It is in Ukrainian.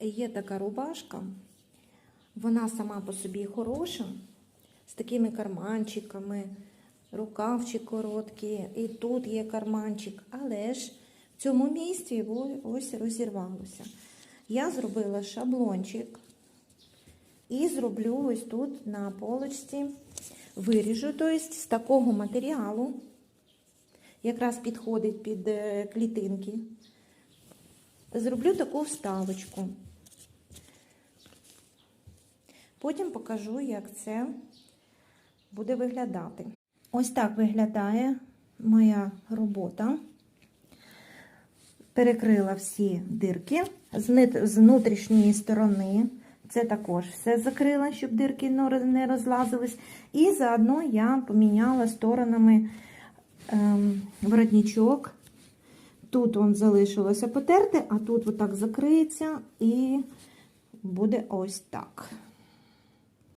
Є така рубашка, вона сама по собі хороша, з такими карманчиками, рукавчик короткий, і тут є карманчик, але ж в цьому місці ось розірвалося. Я зробила шаблончик і зроблю ось тут на полочці, виріжу, тобто з такого матеріалу, якраз підходить під е, клітинки. Зроблю таку вставочку. Потім покажу, як це буде виглядати. Ось так виглядає моя робота. Перекрила всі дирки з внутрішньої сторони. Це також все закрила, щоб дирки не розлазились. І заодно я поміняла сторонами ем, воротничок. Тут вам залишилося потерти, а тут отак закриється і буде ось так.